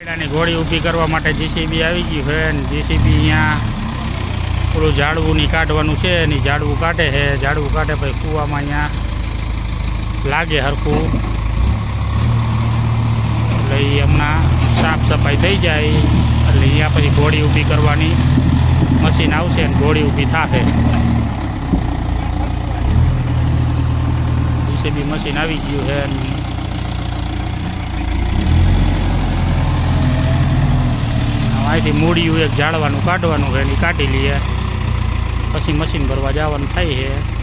ની ગોળી ઊભી કરવા માટે જીસીબી આવી ગયું છે અને જીસીબી અહીંયા પેલું ઝાડવું ની કાઢવાનું છે એની ઝાડવું કાઢે છે. ઝાડવું કાઢે પછી કૂવામાં અહીંયા લાગે હરખું. એટલે એ હમણાં સાફ સફાઈ થઈ જાય. એટલે અહીંયા પછી ગોળી ઊભી કરવાની મશીન આવશે અને ગોળી ઊભી થશે જીસીબી મશીન આવી ગયું છે અહીંથી મૂળિયું એક જાળવાનું કાઢવાનું છે એની કાઢી લઈએ પછી મશીન ભરવા જવાનું થાય છે.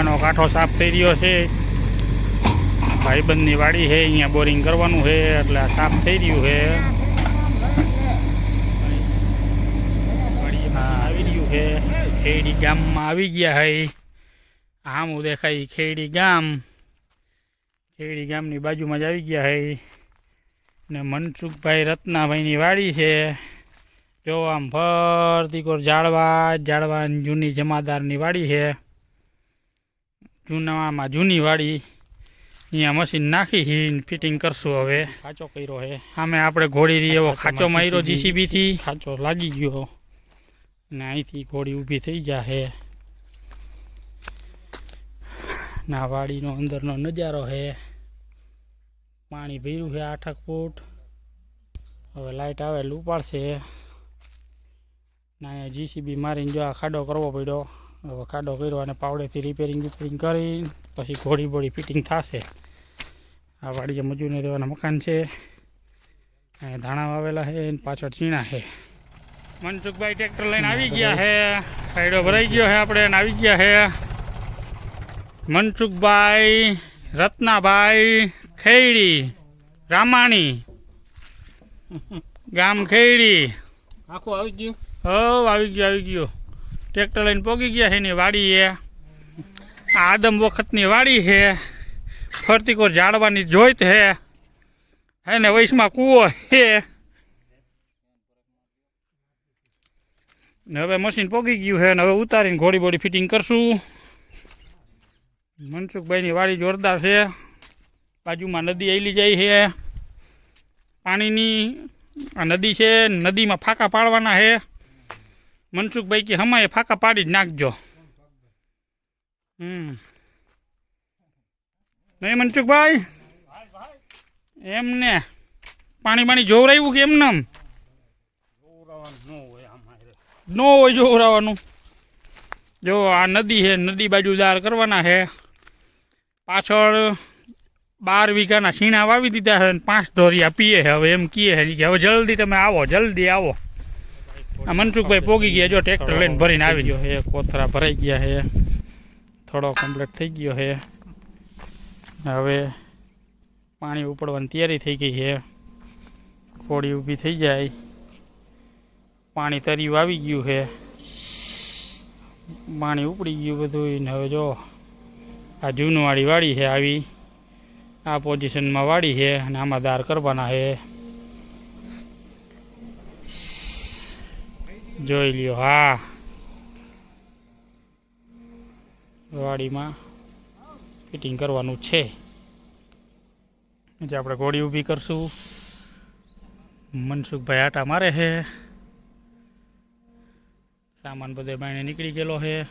કૂવાનો કાંઠો સાફ થઈ રહ્યો છે. ભાઈબંધની વાડી છે, અહીંયા બોરિંગ કરવાનું છે, એટલે સાફ થઈ રહ્યું છે. આવી રહ્યું છે. ખેડી ગામમાં આવી ગયા છે. આમ દેખાય ખેડી ગામ. ખેડી ગામની બાજુમાં જ આવી ગયા છે. ને મનસુખભાઈ રત્નાભાઈની વાડી છે. જો આમ ફરતી કોર ઝાડવા ઝાડવા જૂની જમાદારની વાડી છે. જૂનામાં જૂની વાડી અહીંયા મશીન નાખી હી ફિટિંગ કરશું હવે. ખાચો કર્યો હે. આમે આપણે ઘોડી રહી એવો ખાચો માર્યો જીસીબીથી. ખાચો લાગી ગયો. ને અહીંથી ઘોડી ઊભી થઈ જાહે ના વાડીનો અંદરનો નજારો છે પાણી ભર્યું છે આઠક ફૂટ. હવે લાઇટ આવે ઉપાડશે. ના અહીંયા જીસીબી મારીને જો આ ખાડો કરવો પડ્યો. હવે ખાડો કર્યો અને પાવડેથી રિપેરિંગ રિપેરિંગ કરી પછી ઘોડી બોડી ફિટિંગ થશે. આ વાડીએ મજૂરને રહેવાના મકાન છે. અહીંયા ધાણા વાવેલા છે અને પાછળ ચીણા છે. મનસુખભાઈ ટ્રેક્ટર લઈને આવી ગયા છે. ખાડો ભરાઈ ગયો છે આપણે આવી ગયા છે. મનસુખભાઈ રત્નાભાઈ ખેડી રામાણી ગામ ખેડી. આખું આવી ગયું? હવ આવી ગયો આવી ગયો. ટ્રેક્ટર લઈને પોગી ગયા છે ને વાડી એ આદમ વખતની વાડી છે. ફરતી કોર ઝાડવાની જોઈત છે. હે ને વૈશમાં કૂવો છે. ને હવે મશીન પોગી ગયું છે ને હવે ઉતારીને ઘોડી બોડી ફિટિંગ કરશું. મનસુખભાઈની વાડી જોરદાર છે. બાજુમાં નદી આવેલી જાય છે. પાણીની આ નદી છે નદીમાં ફાંકા પાડવાના છે. મનસુખભાઈ કે હમાએ ફાંકા પાડી જ નાખજો. હમ. નહીં મનસુખભાઈ? એમને પાણી પાણી જોવરાયું કે એમને ન હોય જોવરાવાનું. જો આ નદી છે નદી બાજુ દાર કરવાના છે પાછળ બાર વીઘાના છીણા વાવી દીધા છે અને પાંચ ઢોરિયા પીએ છે હવે એમ કીએ છે કે હવે જલ્દી તમે આવો, જલ્દી આવો. આ મનસુખભાઈ પોગી ગયા જો ટ્રેક્ટર લઈને ભરીને આવી ગયો છે કોથરા ભરાઈ ગયા હે થોડો કમ્પ્લીટ થઈ ગયો હે હવે પાણી ઉપડવાની તૈયારી થઈ ગઈ છે. કોળી ઊભી થઈ જાય. પાણી તર્યું આવી ગયું છે. પાણી ઉપડી ગયું બધું ને હવે જો આ જૂનવાળી વાડી છે આવી. આ પોઝિશનમાં વાડી છે અને આમાં દાર કરવાના છે. જોઈ લ્યો, હા. વાડીમાં ફિટિંગ કરવાનું છે. જે આપણે ઘોડી ઊભી કરશું. મનસુખભાઈ આટા મારે છે. સામાન બધે બાયણે નીકળી ગયેલો છે.